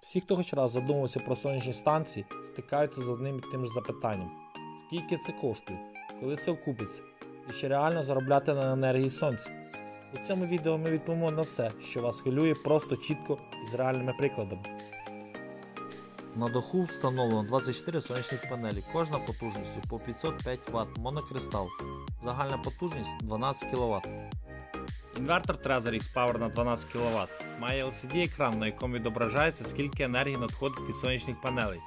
Всі, хто хоч раз задумався про сонячні станції, стикаються з одним і тим ж запитанням: скільки це коштує, коли це окупиться, і чи реально заробляти на енергії сонця? У цьому відео ми відповімо на все, що вас хвилює просто чітко і з реальними прикладами. На даху встановлено 24 сонячних панелі, кожна потужністю по 505 Вт монокристал. Загальна потужність 12 кВт. Інвертор Trezor X Power на 12 кВт має LCD-екран, на якому відображається, скільки енергії надходить від сонячних панелей.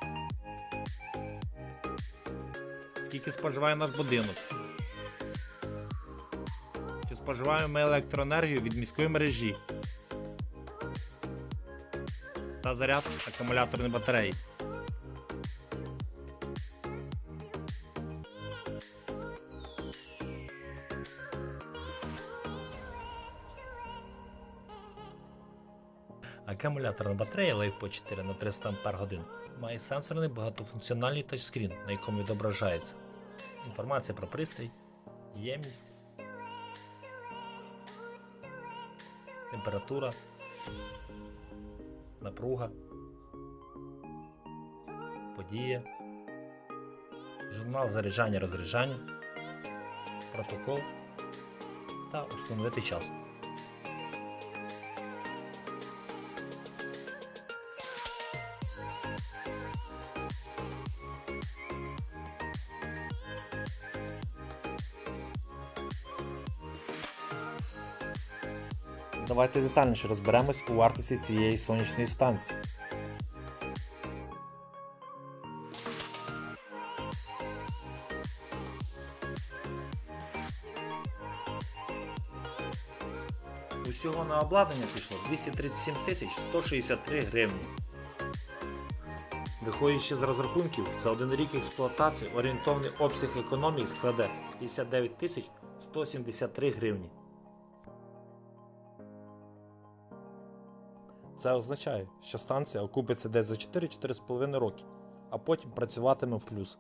Скільки споживає наш будинок. Чи споживаємо ми електроенергію від міської мережі та заряд акумуляторної батареї. Акумуляторна батарея LiFePo 4 на 300 Ах має сенсорний багатофункціональний тачскрін, на якому відображається інформація про пристрій, ємність, температура, напруга, подія, журнал заряджання розряджання, протокол та установити час. Давайте детальніше розберемось у вартості цієї сонячної станції. Усього на обладнання пішло 237 тисяч 163 гривні. Виходячи з розрахунків, за один рік експлуатації орієнтовний обсяг економії складе 59 тисяч 173 гривні. Це означає, що станція окупиться десь за 4-4,5 роки, а потім працюватиме в плюс.